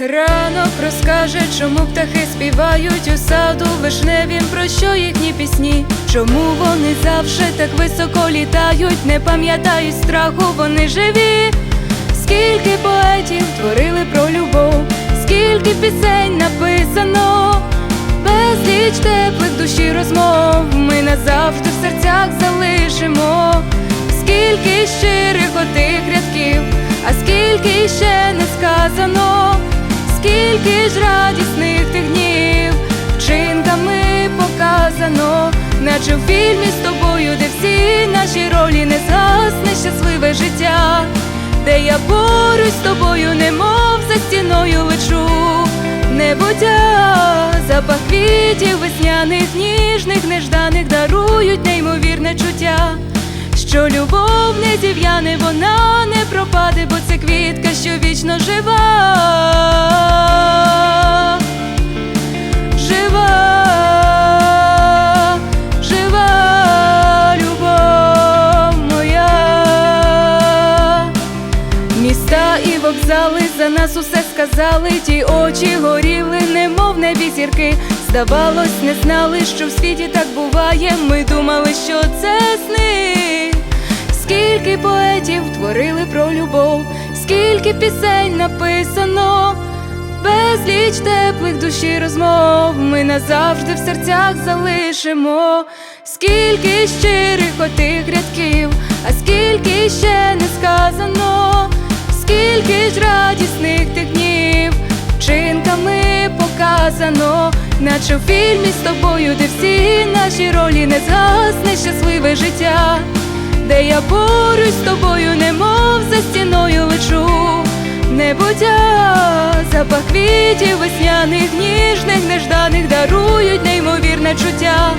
Ранок розкаже, чому птахи співають у саду. Вишневім, про що їхні пісні, чому вони завжди так високо літають, не пам'ятають страху, вони живі. Скільки поетів творили про любов, скільки пісень написано, безліч теплих душі розмов. Ми назавжди в серцях залишимо, скільки щирих отих рядків, а скільки ще не сказано, скільки ж радісних тих днів, вчинками показано, наче в фільмі з тобою, де всі наші ролі не згасне щасливе життя. Де я поруч з тобою, немов за стіною лечу, небуття, запах квітів весняних, ніжних, нежданих дарують неймовірне чуття, що любов не зів'яне, вона не пропаде, бо це квітка, що вічно жива. Вокзали за нас усе сказали, ті очі горіли, немов небі зірки. Здавалось, не знали, що в світі так буває. Ми думали, що це сни. Скільки поетів творили про любов, скільки пісень написано, безліч теплих душі розмов ми назавжди в серцях залишимо, скільки щирих отих рядків, скільки ж радісних тих днів, вчинками показано, наче в фільмі з тобою, де всі наші ролі не згасне щасливе життя, де я поруч з тобою, немов за стіною лечу. Небуття, запах квітів весняних, ніжних, нежданих дарують неймовірне чуття,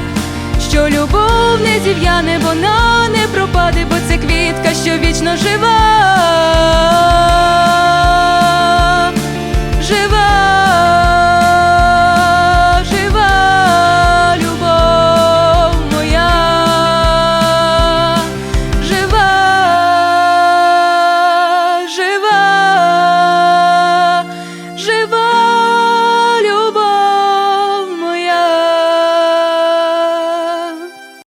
що любов не зів'яне, вона не пропаде, бо це квітка, що вічно жива.